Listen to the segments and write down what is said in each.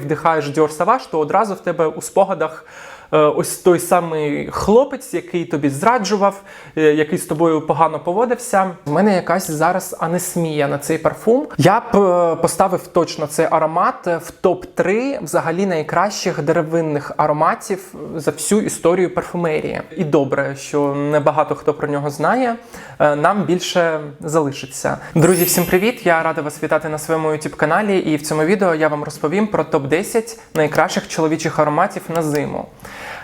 вдихаєш Dior Savage, то одразу в тебе у спогадах ось той самий хлопець, який тобі зраджував, е, який з тобою погано поводився. У мене якась зараз анесмія на цей парфум. Я б е, поставив точно цей аромат в топ-3 взагалі найкращих деревинних ароматів за всю історію парфумерії. І добре, що небагато хто про нього знає. Е, Нам більше залишиться. Друзі, всім привіт! Я рада вас вітати на своєму youtube каналі. І в цьому відео я вам розповім про топ-10 найкращих чоловічих ароматів на зиму.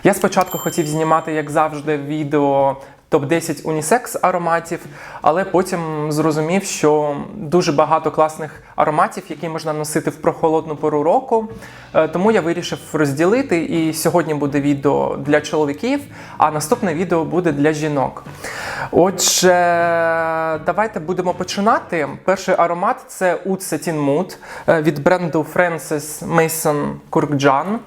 Я спочатку хотів знімати, як завжди, відео топ-10 унісекс ароматів, але потім зрозумів, що дуже багато класних ароматів, які можна носити в прохолодну пору року. Е, Тому я вирішив розділити. І сьогодні буде відео для чоловіків, а наступне відео буде для жінок. Отже, давайте будемо починати. Перший аромат це Oud Mood е, від бренду Francis Mason Kurkdjian.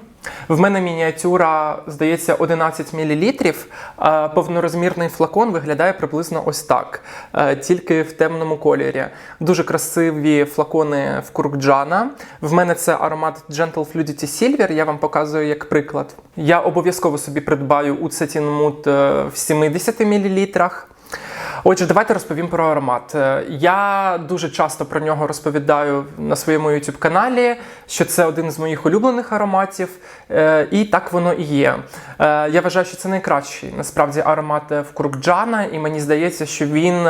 В мене мініатюра, здається, 11 мл. Повнорозмірний флакон виглядає приблизно ось так, е, тільки в темному кольорі. Дуже красиві флакони в Куркджана. В мене це аромат Gentle Fluidity Silver, я вам показую як приклад. Я обов'язково собі придбаю у Mood е, в 70 мл. Отже, давайте розповім про аромат. Е, Я дуже часто про нього розповідаю на своєму youtube каналі, що це один з моїх улюблених ароматів, е, і так воно і є. Е, Я вважаю, що це найкращий насправді аромат в Куркджана, і мені здається, що він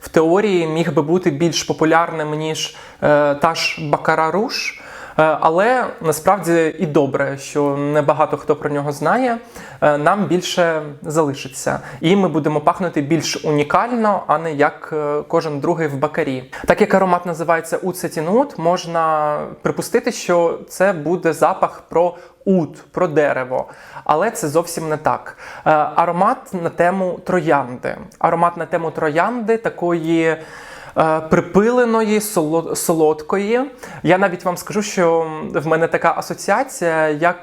в теорії міг би бути більш популярним ніж та ж Бакара Руш. Е, Але насправді і добре, що небагато хто про нього знає. Е, Нам більше залишиться, і ми будемо пахнути більш унікально, а не як е, кожен другий в бакарі. Так як аромат називається Уцетінут, можна припустити, що це буде запах про ут, про дерево. Але це зовсім не так. Аромат на тему троянди. Аромат на тему троянди такої. Е, Припиленої, солодкої. Я навіть вам скажу, що в мене така асоціація. Я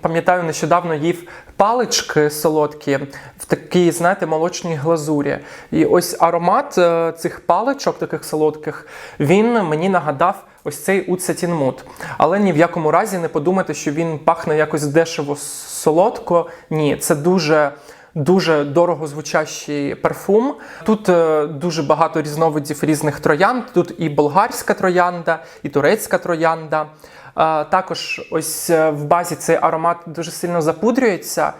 пам'ятаю, нещодавно їв палички солодкі в такій, знаєте, молочній глазурі. І ось аромат е, цих паличок, таких солодких, він мені нагадав. Ось цей уцетінмут. Але ні в якому разі не подумайте, що він пахне якось дешево солодко. Ні, це дуже Дуже дорого звучащий парфум. Тут е, дуже багато різновидів різних троянд. Тут і болгарська троянда, і турецька троянда. Е, також ось е, в базі цей аромат дуже сильно запудрюється.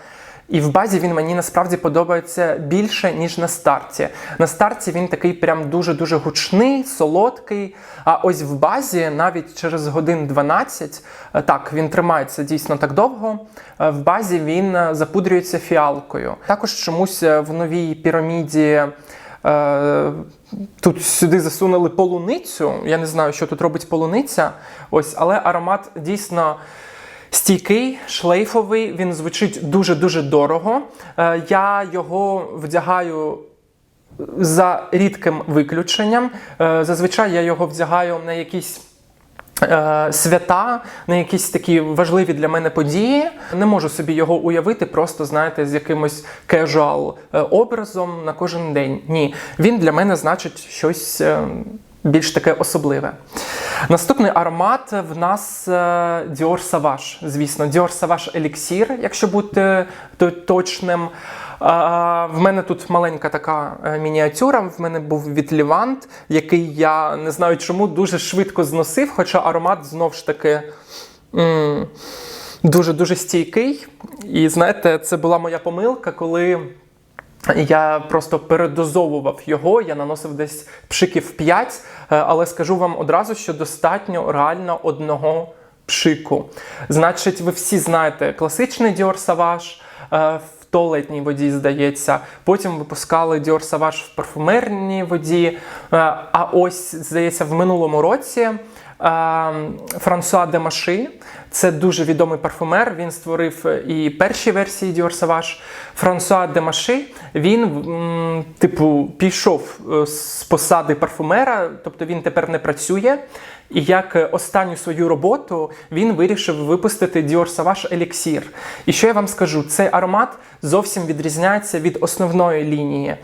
І в базі він мені насправді подобається більше, ніж на старті. На старті він такий прям дуже-дуже гучний, солодкий. А ось в базі навіть через годин 12, е, так, він тримається дійсно так довго. е, В базі він е, запудрюється фіалкою. Також чомусь в новій піраміді. Тут сюди засунули полуницю. Я не знаю, що тут робить полуниця. Ось, але аромат дійсно Стійкий, шлейфовий, він звучить дуже-дуже дорого. Е, Я його вдягаю за рідким виключенням. Е, Зазвичай я його вдягаю на якісь. е, Свята на якісь такі важливі для мене події. Не можу собі його уявити, просто знаєте, з якимось кежуал образом на кожен день. Ні, він для мене значить щось більш таке особливе. Наступний аромат в нас е, Dior Sauvage, звісно, Dior Sauvage Elixir, якщо бути точним. В мене тут маленька така е, мініатюра. В мене був від Лівант, який я не знаю чому дуже швидко зносив, хоча аромат знов ж таки. Дуже-дуже стійкий. І знаєте, це була моя помилка, коли я просто передозовував його, я наносив десь пшиків 5, е, але скажу вам одразу, що достатньо реально одного пшику. Значить, ви всі знаєте класичний Dior Sauvage, е, в туалетній воді, здається. Потім випускали Dior Sauvage в парфумерній воді. Е, А ось, здається, в минулому році Франсуа де Маши. Це дуже відомий парфумер. Він створив і перші версії Dior Sauvage. Франсуа де Маши, він, м, типу, пішов е, з посади парфумера, тобто він тепер не працює. І як е, останню свою роботу він вирішив випустити Dior Sauvage Elixir. І що я вам скажу, цей аромат зовсім відрізняється від основної лінії. Е,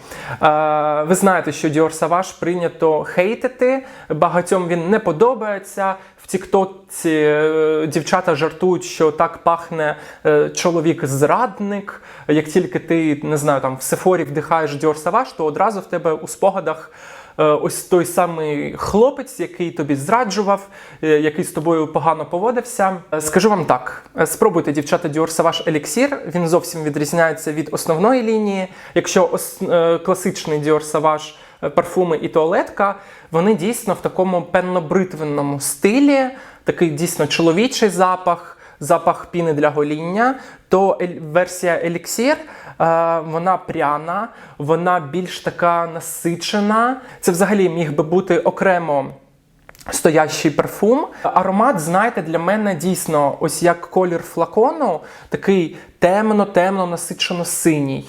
ви знаєте, що Dior Sauvage прийнято хейтити, багатьом він не подобається. В Тіктоці е, дівчата жартують, що так пахне е, чоловік-зрадник. Як тільки ти не знаю, там в Сефорі вдихаєш Dior Sauvage, то одразу в тебе у спогадах. е, Ось той самий хлопець, який тобі зраджував, який з тобою погано поводився. Скажу вам так: спробуйте дівчата Dior Sauvage Elixir. Він зовсім відрізняється від основної лінії. Якщо ос- класичний Dior Sauvage е, парфуми і туалетка, вони дійсно в такому пенно-бритвенному стилі, такий дійсно чоловічий запах, запах піни для гоління, то версія Elixir, е, вона пряна, вона більш така насичена. Це взагалі міг би бути окремо. Стоящий парфум. Аромат, знаєте, для мене дійсно, ось як колір флакону, такий темно-темно, насичено синій.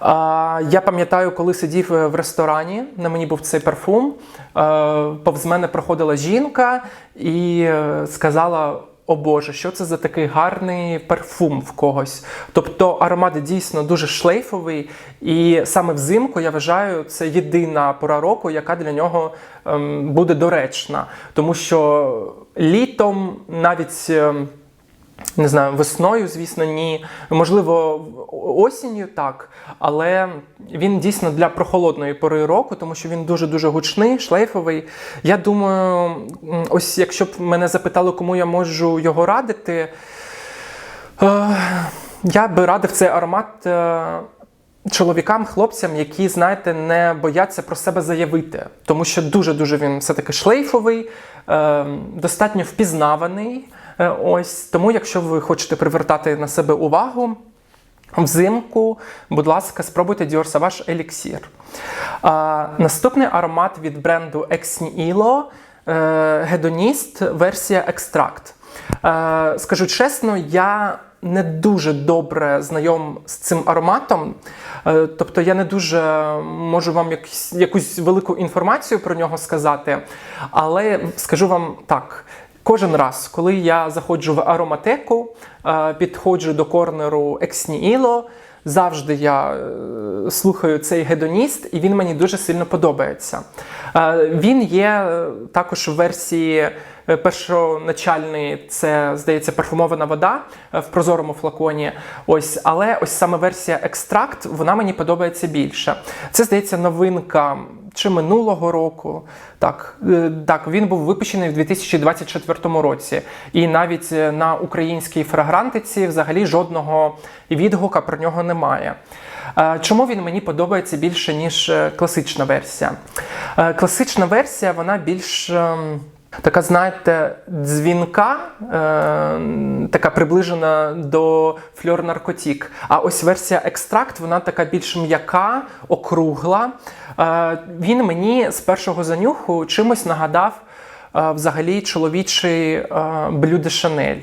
А, я пам'ятаю, коли сидів е, в ресторані, на мені був цей парфум. е, повз мене проходила жінка і е, сказала. О Боже, що це за такий гарний парфум в когось. Тобто аромат дійсно дуже шлейфовий, і саме взимку я вважаю, це єдина пора року, яка для нього ем, буде доречна. Тому що літом навіть. ем, не знаю, весною, звісно, ні. Можливо, осінню так, але він дійсно для прохолодної пори року, тому що він дуже-дуже гучний, шлейфовий. Я думаю, ось якщо б мене запитали, кому я можу його радити, е, я би радив цей аромат. е, Чоловікам, хлопцям, які, знаєте, не бояться про себе заявити, тому що дуже-дуже він все-таки шлейфовий, е, достатньо впізнаваний. Е, ось тому, якщо ви хочете привертати на себе увагу. Взимку, будь ласка, спробуйте Dior Sauvage Elixir. А, наступний аромат від бренду Ex Nihilo е, версія Extract. Е, скажу чесно, я не дуже добре знайом з цим ароматом. Тобто я не дуже можу вам якусь, якусь велику інформацію про нього сказати. Але скажу вам так. Кожен раз, коли я заходжу в ароматеку, е, підходжу до корнеру Ексніло, завжди я е, слухаю цей гедоніст, і він мені дуже сильно подобається. Е, Він є також в версії першоначальний, це, здається, парфумована вода в прозорому флаконі. Ось, але ось саме версія екстракт, вона мені подобається більше. Це, здається, новинка чи минулого року. Так, е, так, він був випущений в 2024 році. І навіть е, на українській фрагрантиці взагалі жодного відгука про нього немає. Е, Чому він мені подобається більше, ніж класична версія? Класична версія, вона більш. Така, знаєте, дзвінка, е, така приближена до фльор наркотік. А ось версія екстракт, вона така більш м'яка, округла. Е, він мені з першого занюху чимось нагадав. е, Взагалі чоловічий блю де Шанель.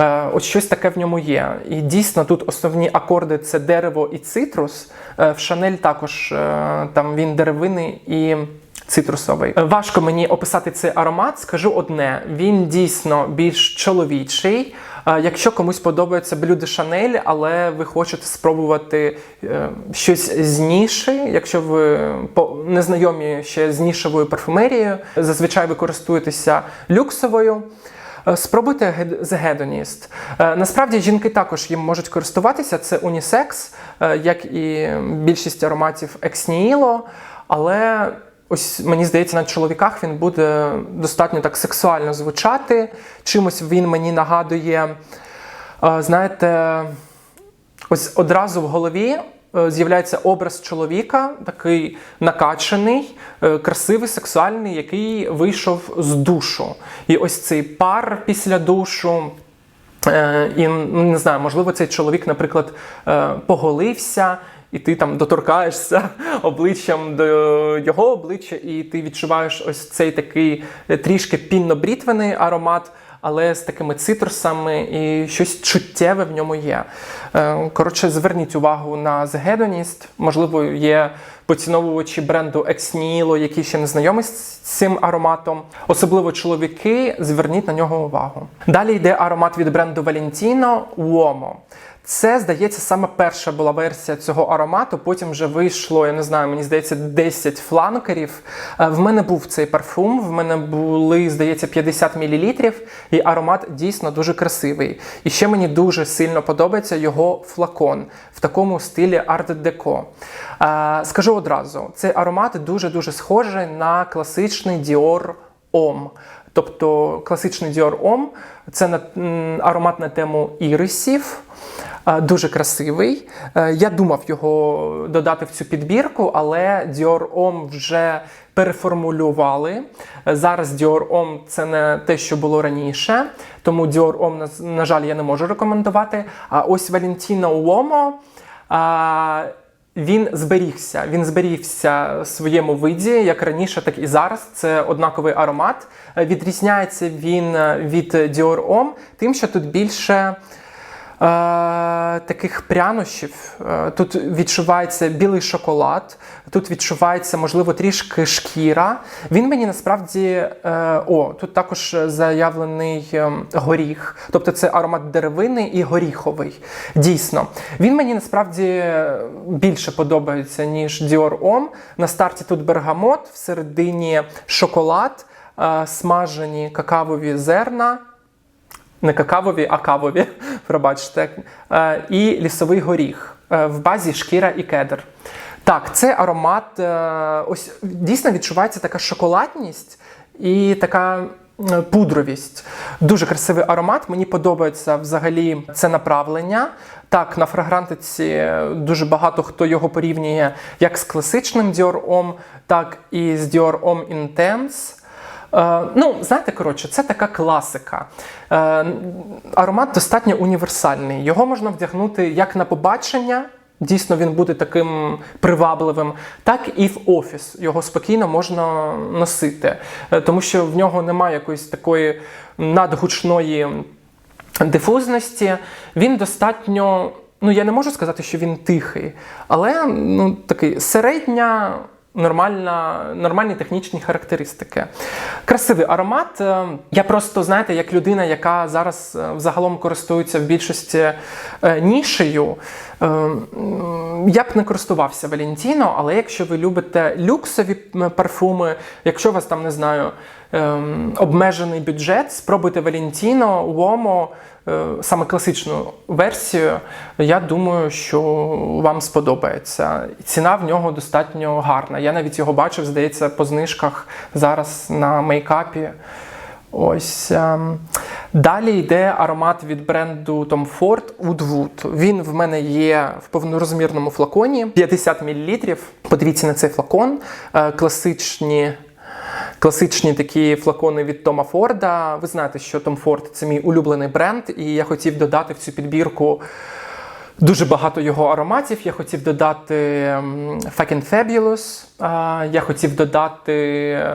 Е, Ось щось таке в ньому є. І дійсно тут основні акорди це дерево і цитрус. Е, В Шанель також е, там він деревини і цитрусовий. Е, Важко мені описати цей аромат. Скажу одне: він дійсно більш чоловічий. Е, Якщо комусь подобається de Chanel, але ви хочете спробувати е, щось з ніші, якщо ви не знайомі ще з нішевою парфумерією, зазвичай ви користуєтеся люксовою. Спробуйте The Hedonist. Насправді жінки також їм можуть користуватися. Це унісекс, як і більшість ароматів Ex але Ось мені здається, на чоловіках він буде достатньо так сексуально звучати. Чимось він мені нагадує, е, знаєте, ось одразу в голові е, з'являється образ чоловіка, такий накачаний, е, красивий, сексуальний, який вийшов з душу. І ось цей пар після душу. І ну, не знаю, можливо, цей чоловік, наприклад, поголився, і ти там доторкаєшся обличчям до його обличчя, і ти відчуваєш ось цей такий е, трішки пінно-брітвений аромат, але з такими цитрусами і щось чуттєве в ньому є. Е, Коротше, зверніть увагу на Hedonist. Можливо, є поціновувачі бренду Ex Nihilo, які ще не знайомі з цим ароматом. Особливо чоловіки, зверніть на нього увагу. Далі йде аромат від бренду Valentino Uomo. Це, здається, саме перша була версія цього аромату. Потім вже вийшло, я не знаю, мені здається, 10 фланкерів. Е, В мене був цей парфум, в мене були, здається, 50 мл, і аромат дійсно дуже красивий. І ще мені дуже сильно подобається його флакон в такому стилі арт-деко. Скажу одразу, цей аромат дуже-дуже схожий на класичний Dior Homme. Тобто класичний Dior Homme – це аромат на тему ірисів, дуже красивий. Е, Я думав його додати в цю підбірку, але Dior Homme вже переформулювали. Е, Зараз Dior Homme – це не те, що було раніше, тому Dior Homme, на- жаль, я не можу рекомендувати. А ось Valentino Uomo він зберігся. Він зберігся в своєму виді, як раніше, так і зараз. Це однаковий аромат. Е, Відрізняється він від Dior Homme тим, що тут більше. Е, таких прянощів. Е, Тут відчувається білий шоколад, тут відчувається, можливо, трішки шкіра. Він мені насправді е, о, тут також заявлений горіх, тобто це аромат деревини і горіховий. Дійсно, він мені насправді більше подобається, ніж Dior Homme. На старті тут бергамот, всередині шоколад, смажені какавові зерна не какавові, а кавові, пробачте, Е, і лісовий горіх. Е, В базі шкіра і кедр. Так, це аромат. е, Ось дійсно відчувається така шоколадність і така пудровість. Дуже красивий аромат. Мені подобається взагалі це направлення. Так, на фрагрантиці дуже багато хто його порівнює як з класичним Dior Homme, так і з Dior Homme Intense. Е, ну, знаєте, коротше, це така класика. Е, аромат достатньо універсальний. Його можна вдягнути як на побачення. Дійсно, він буде таким привабливим, так і в офіс. Його спокійно можна носити, Е, тому що в нього немає якоїсь такої надгучної дифузності. Він достатньо, ну я не можу сказати, що він тихий, але ну, такий середня. Нормальна, нормальні технічні характеристики. Красивий аромат. Е, Я просто, знаєте, як людина, яка зараз е, взагалом користується в більшості е, нішею, я б не користувався Валентіно, але якщо ви любите люксові парфуми, якщо у вас там не знаю ем, обмежений бюджет, спробуйте Валентіно, Уомо, саме класичну версію. Я думаю, що вам сподобається. Ціна в нього достатньо гарна. Я навіть його бачив, здається, по знижках зараз на мейкапі. Ось ем. далі йде аромат від бренду Tom Ford Wood Wood. Він в мене є в повнорозмірному флаконі 50 мл. Подивіться на цей флакон. Е, Класичні Класичні такі флакони від Тома Форда. Ви знаєте, що Том Форд це мій улюблений бренд, і я хотів додати в цю підбірку дуже багато його ароматів. Я хотів додати ем, Fucking Fabulous, я хотів додати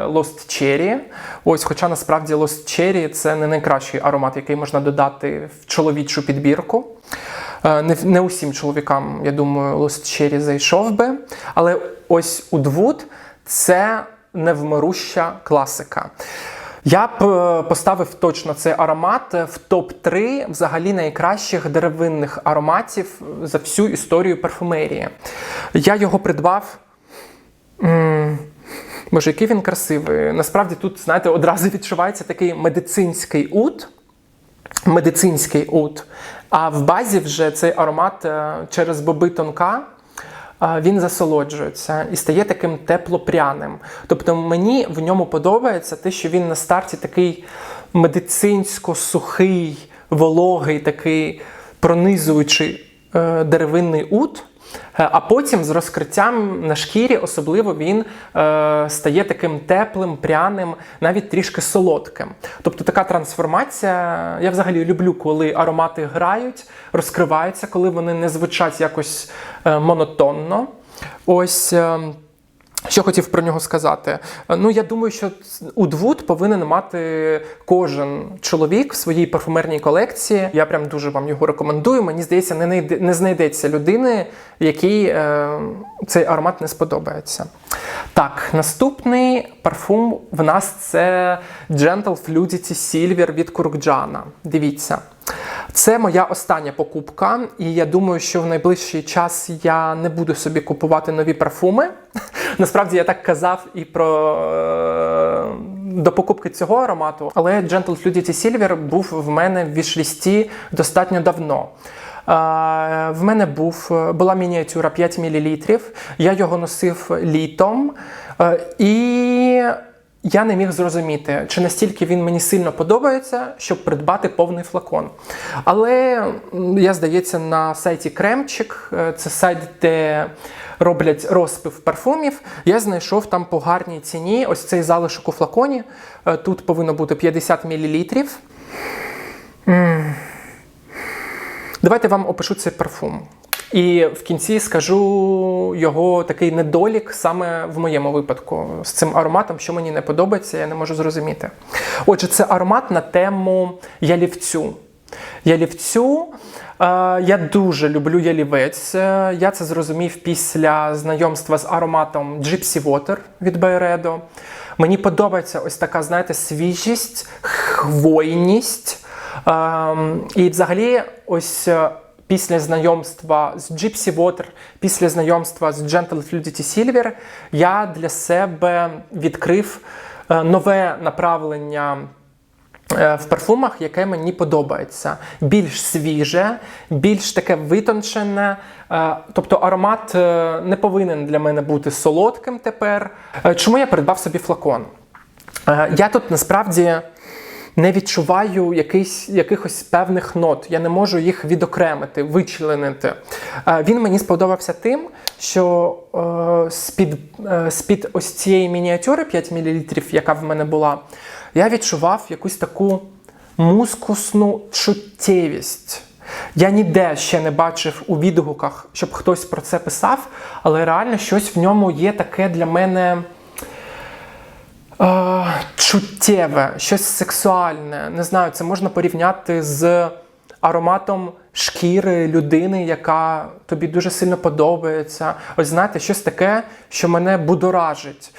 Lost Cherry. Ось, хоча насправді Lost Cherry це не найкращий аромат, який можна додати в чоловічу підбірку. Е, Не, не усім чоловікам, я думаю, Lost Cherry зайшов би. Але ось Woodwood – це невмируща класика. Я б е, поставив точно цей аромат в топ-3 взагалі найкращих деревинних ароматів за всю історію парфумерії. Я його придбав. Боже, який він красивий. Насправді тут, знаєте, одразу відчувається такий медицинський ут. Медицинський ут. А в базі вже цей аромат е, через боби тонка. Він засолоджується і стає таким теплопряним. Тобто мені в ньому подобається те, що він на старті такий медицинсько-сухий, вологий, такий пронизуючий е, деревинний ут. Е, А потім з розкриттям на шкірі, особливо він е, стає таким теплим, пряним, навіть трішки солодким. Тобто така трансформація. Я взагалі люблю, коли аромати грають, розкриваються, коли вони не звучать якось е, монотонно. Ось. е, що хотів про нього сказати? Ну, я думаю, що Удвуд повинен мати кожен чоловік в своїй парфумерній колекції. Я прям дуже вам його рекомендую. Мені здається, не, не знайдеться людини, якій е, цей аромат не сподобається. Так, наступний парфум в нас це Gentle Fluidity Silver від Куркджана. Дивіться. Це моя остання покупка, і я думаю, що в найближчий час я не буду собі купувати нові парфуми. Насправді я так казав і про е, до покупки цього аромату, але Gentle Fluidity Silver був в мене в вішлісті достатньо давно. Е, В мене був, була мініатюра 5 мл, я його носив літом. е, І я не міг зрозуміти, чи настільки він мені сильно подобається, щоб придбати повний флакон. Але я, здається, на сайті Кремчик, е, це сайт, де роблять розпив парфумів. Я знайшов там по гарній ціні ось цей залишок у флаконі. Е, Тут повинно бути 50 мл. Давайте вам опишу цей парфум. І в кінці скажу його такий недолік саме в моєму випадку з цим ароматом, що мені не подобається, я не можу зрозуміти. Отже, це аромат на тему ялівцю. Ялівцю. Е, я дуже люблю ялівець. Е, Я це зрозумів після знайомства з ароматом Gypsy Water від Byredo. Мені подобається ось така, знаєте, свіжість, хвойність. Ем, і взагалі, ось е, після знайомства з Gypsy Water, після знайомства з Gentle Fluidity Silver, я для себе відкрив е, нове направлення. е, В парфумах, яке мені подобається, більш свіже, більш таке витончене. Е, Тобто аромат не повинен для мене бути солодким тепер. Чому я придбав собі флакон? Я тут насправді не відчуваю якийсь, якихось певних нот. Я не можу їх відокремити, вичленити. Е, Він мені сподобався тим, що е, з-під, е, з-під ось цієї мініатюри 5 мл, яка в мене була, я відчував якусь таку мускусну чуттєвість. Я ніде ще не бачив у відгуках, щоб хтось про це писав, але реально щось в ньому є таке для мене. Е, чуттєве, щось сексуальне. Не знаю, це можна порівняти з ароматом шкіри людини, яка тобі дуже сильно подобається. Ось знаєте, щось таке, що мене будоражить.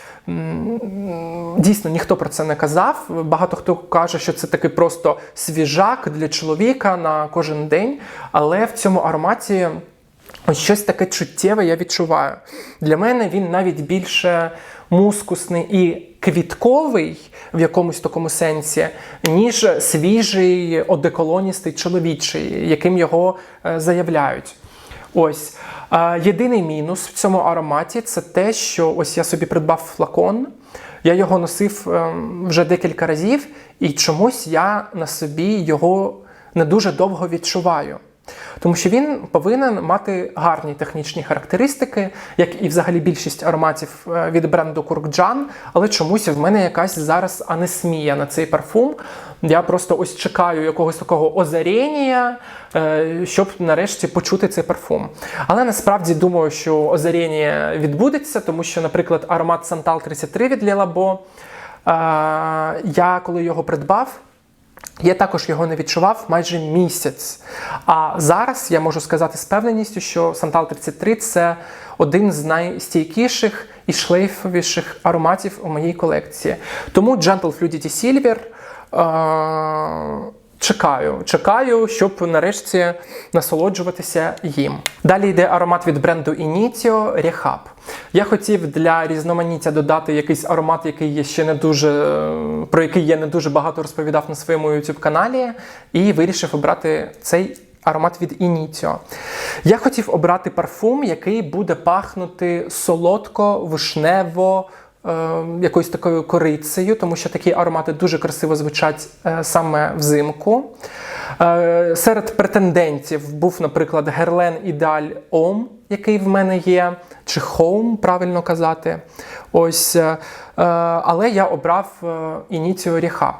Дійсно, ніхто про це не казав. Багато хто каже, що це такий просто свіжак для чоловіка на кожен день, але в цьому ароматі. Ось щось таке чуттєве я відчуваю. Для мене він навіть більше мускусний і квітковий в якомусь такому сенсі, ніж свіжий, одеколоністий чоловічий, яким його е, заявляють. Ось. Єдиний мінус в цьому ароматі це те, що ось я собі придбав флакон. Я його носив е, вже декілька разів, і чомусь я на собі його не дуже довго відчуваю. Тому що він повинен мати гарні технічні характеристики, як і взагалі більшість ароматів е, від бренду Куркджан, але чомусь в мене якась зараз анесмія на цей парфум. Я просто ось чекаю якогось такого озаріння, е, щоб нарешті почути цей парфум. Але насправді думаю, що озаріння відбудеться, тому що, наприклад, аромат Santal 33 від Лілабо, я коли його придбав. Я також його не відчував майже місяць. А зараз я можу сказати з певненістю, що Сантал 33 це один з найстійкіших і шлейфовіших ароматів у моїй колекції. Тому Gentle Fluidity Silver е- чекаю, чекаю, щоб нарешті насолоджуватися їм. Далі йде аромат від бренду Initio Rehab. Я хотів для різноманіття додати якийсь аромат, який є ще не дуже про який я не дуже багато розповідав на своєму youtube каналі, і вирішив обрати цей аромат від Initio. Я хотів обрати парфум, який буде пахнути солодко, вишнево. Е, Якоюсь такою корицею, тому що такі аромати дуже красиво звучать е, саме взимку. Е, Серед претендентів був, наприклад, Герлен Ідеаль Ом, який в мене є, чи Home, правильно казати. Ось, е, е, але я обрав Initio Rehab.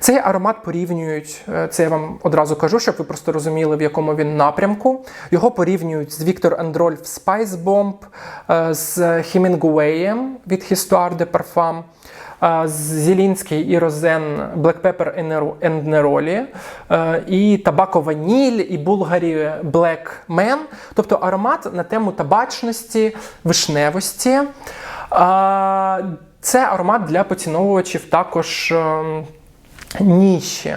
Цей аромат порівнюють, е, це я вам одразу кажу, щоб ви просто розуміли, в якому він напрямку. Його порівнюють з Віктор Ендрольф Spice Bomb, е, з Хемінгуеєм від Histoire de Parfum, з Зілінський і Розен Black Pepper and Neroli, е, і Табако Ваніль, і Булгарі Black Man. Тобто аромат на тему табачності, вишневості. Це аромат для поціновувачів також ем, ніші.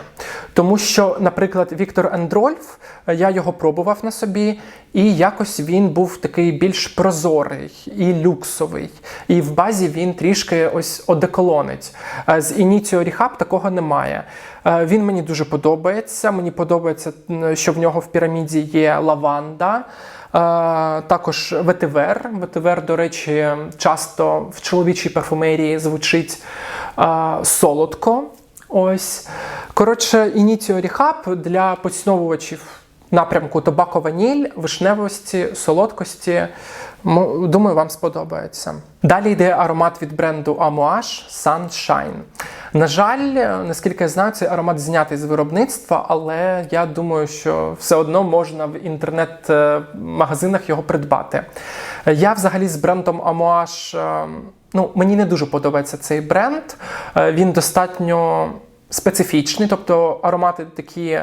Тому що, наприклад, Віктор Ендрольф, е, я його пробував на собі, і якось він був такий більш прозорий і люксовий. І в базі він трішки ось одеколонить. Е, З Initio Rehab такого немає. Е, Він мені дуже подобається. Мені подобається, що в нього в піраміді є лаванда. Також ветивер. Ветивер, до речі, часто в чоловічій парфумерії звучить солодко. Ось. Коротше, Initio Rehab для поціновувачів напрямку табако ваніль, вишневості, солодкості. Думаю, вам сподобається. Далі йде аромат від бренду Amouage Sunshine. На жаль, наскільки я знаю, цей аромат знятий з виробництва, але я думаю, що все одно можна в інтернет-магазинах його придбати. Я взагалі з брендом Amouage, е, ну, мені не дуже подобається цей бренд. Е, Він достатньо специфічний, тобто аромати такі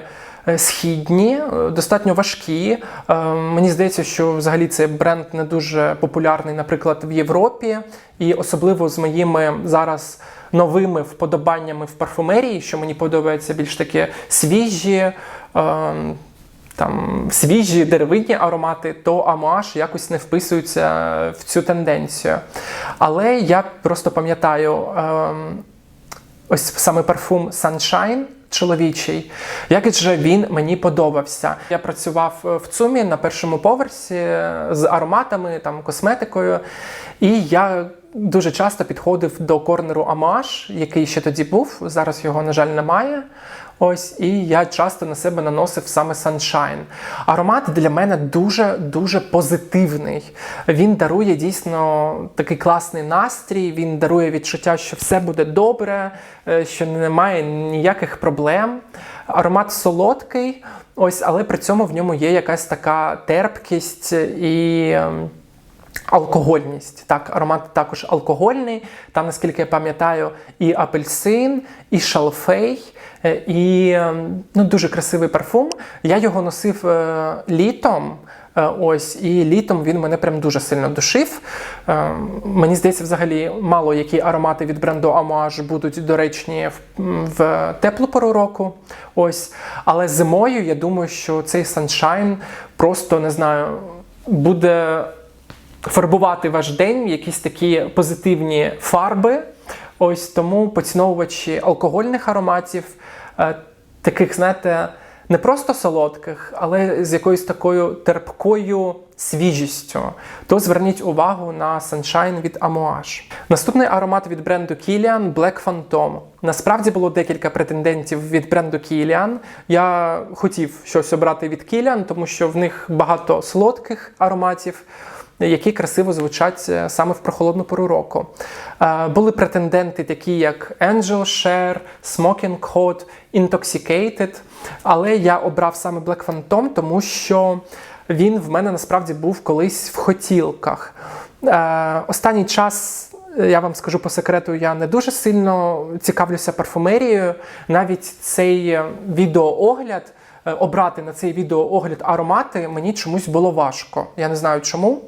е, східні, е, достатньо важкі. Мені здається, що взагалі цей бренд не дуже популярний, наприклад, в Європі, і особливо з моїми зараз новими вподобаннями в парфумерії, що мені подобаються більш такі свіжі. Там свіжі деревинні аромати, то амуаж якось не вписується в цю тенденцію. Але я просто пам'ятаю ем, ось саме парфум Sunshine чоловічий, як же він мені подобався. Я працював е, в ЦУМі на першому поверсі е, з ароматами, там, косметикою, і я дуже часто підходив до корнеру Амаш, який ще тоді був. Зараз його, на жаль, немає. Ось, і я часто на себе наносив саме Sunshine. Аромат для мене дуже дуже позитивний. Він дарує дійсно такий класний настрій. Він дарує відчуття, що все буде добре, е, що немає ніяких проблем. Аромат солодкий, ось, але при цьому в ньому є якась така терпкість і. ем, Алкогольність. Так, аромат також алкогольний. Там, наскільки я пам'ятаю, і апельсин, і шалфей, і е, ну, дуже красивий парфум. Я його носив е, літом. е, Ось, і літом він мене прям дуже сильно душив. Е, Мені здається, взагалі мало які аромати від бренду Amouage будуть доречні в, теплу пору року. Ось. Але зимою я думаю, що цей Sunshine просто не знаю, буде фарбувати ваш день в якісь такі позитивні фарби. Ось тому поціновувачі алкогольних ароматів, е, таких, знаєте, не просто солодких, але з якоюсь такою терпкою свіжістю, то зверніть увагу на Sunshine від Amouage. Наступний аромат від бренду Kilian Black Phantom. Насправді було декілька претендентів від бренду Kilian. Я хотів щось обрати від Kilian, тому що в них багато солодких ароматів які красиво звучать е, саме в прохолодну пору року. Е, Були претенденти, такі як Angel Share, Smoking Hot, Intoxicated, але я обрав саме Black Phantom, тому що він в мене насправді був колись в хотілках. Е, Останній час. Я вам скажу по секрету, я не дуже сильно цікавлюся парфумерією. Навіть цей відеоогляд, обрати на цей відеоогляд аромати мені чомусь було важко. Я не знаю чому.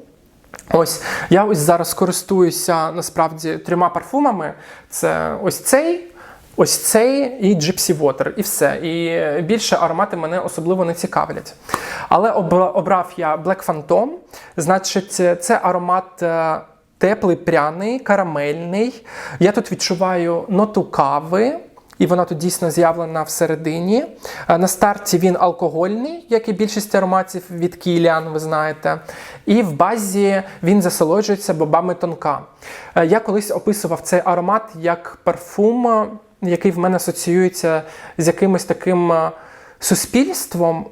Ось я ось зараз користуюся насправді трьома парфумами: це ось цей. Ось цей і Gypsy Water, і все. І більше аромати мене особливо не цікавлять. Але обрав я Black Phantom. Значить, це аромат е, теплий, пряний, карамельний. Я тут відчуваю ноту кави. І вона тут дійсно з'явлена всередині. Е, На старті він алкогольний, як і більшість ароматів від Кіліан, ви знаєте. І в базі він засолоджується бобами тонка. Е, Я колись описував цей аромат як парфум, е, який в мене асоціюється з якимось таким суспільством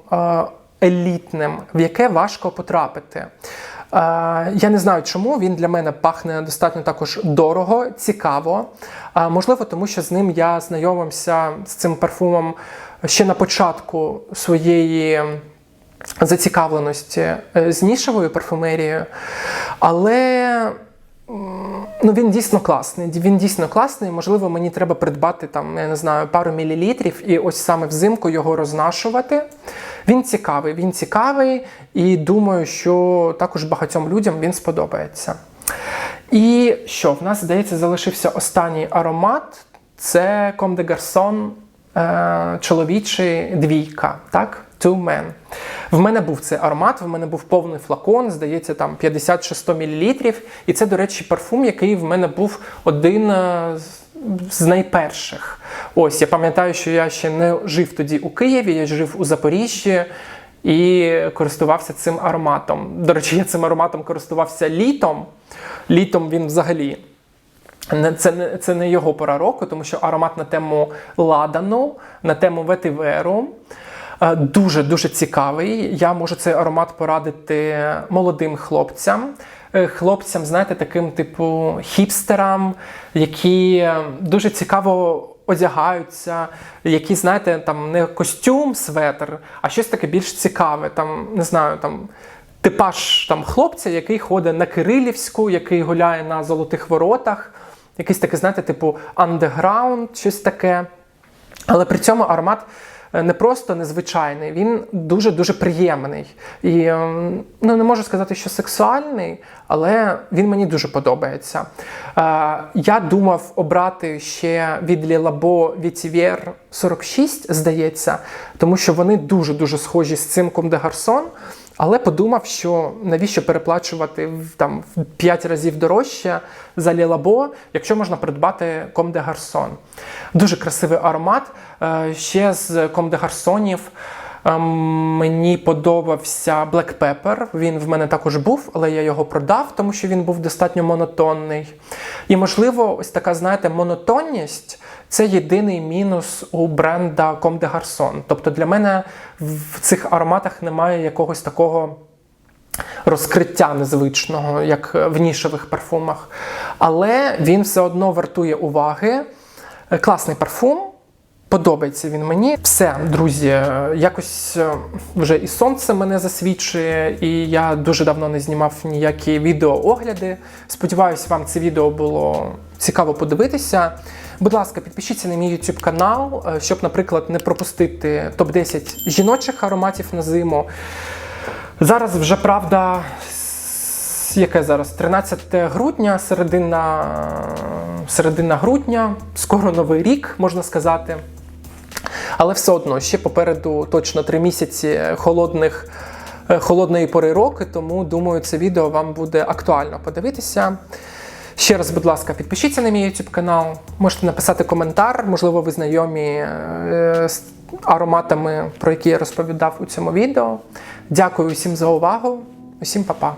елітним, в яке важко потрапити. Я не знаю, чому він для мене пахне достатньо також дорого, цікаво. Можливо, тому що з ним я знайомився з цим парфумом ще на початку своєї зацікавленості е, з нішевою парфумерією. Але ну, він дійсно класний. Він дійсно класний. Можливо, мені треба придбати там, я не знаю, пару мілілітрів і ось саме взимку його рознашувати. Він цікавий, він цікавий, і думаю, що також багатьом людям він сподобається. І що, в нас, здається, залишився останній аромат це Comme des Garçons е, чоловічий двійка, так? Two Men. В мене був цей аромат, в мене був повний флакон, здається, там 50 чи 100 мл. І це, до речі, парфум, який в мене був один е, з- найперших. Ось я пам'ятаю, що я ще не жив тоді у Києві, я жив у Запоріжжі і користувався цим ароматом. До речі, я цим ароматом користувався літом. Літом він взагалі. Це не, це не його пора року, тому що аромат на тему ладану, на тему ветиверу. е, Дуже дуже цікавий. Я можу цей аромат порадити молодим хлопцям. Е, Хлопцям, знаєте, таким типу хіпстерам, які е, дуже цікаво одягаються, які, знаєте, там не костюм, светр, а щось таке більш цікаве. Там, не знаю, там типаж там хлопця, який ходить на Кирилівську, який гуляє на золотих воротах, якийсь такий, знаєте, типу андеграунд, щось таке. Але при цьому аромат не просто незвичайний, він дуже-дуже приємний. І ем, ну, не можу сказати, що сексуальний, але він мені дуже подобається. Е, я думав обрати ще від Лілабо Vetiver 46, здається, тому що вони дуже-дуже схожі з цим комде Гарсон. Але подумав, що навіщо переплачувати там в 5 разів дорожче за Лілабо, якщо можна придбати Ком де Гарсон. Дуже красивий аромат. Е, Ще з Ком де ем, мені подобався Black Pepper. Він в мене також був, але я його продав, тому що він був достатньо монотонний. І, можливо, ось така, знаєте, монотонність це єдиний мінус у бренда Comme de Garçon. Тобто для мене в цих ароматах немає якогось такого розкриття незвичного, як в нішевих парфумах. Але він все одно вартує уваги. Е, Класний парфум. Подобається він мені. Все, друзі, е, якось е, вже і сонце мене засвідчує, і я дуже давно не знімав ніякі відеоогляди. Сподіваюся, вам це відео було цікаво подивитися. Будь ласка, підпишіться на мій YouTube канал, е, щоб, наприклад, не пропустити топ-10 жіночих ароматів на зиму. Зараз вже правда, яке зараз? 13 грудня, середина, середина грудня, скоро новий рік, можна сказати. Але все одно ще попереду точно 3 місяці холодних, е, холодної пори року, тому думаю, це відео вам буде актуально подивитися. Ще раз, будь ласка, підпишіться на мій YouTube канал, можете написати коментар, можливо, ви знайомі е, з ароматами, про які я розповідав у цьому відео. Дякую усім за увагу, усім па-па.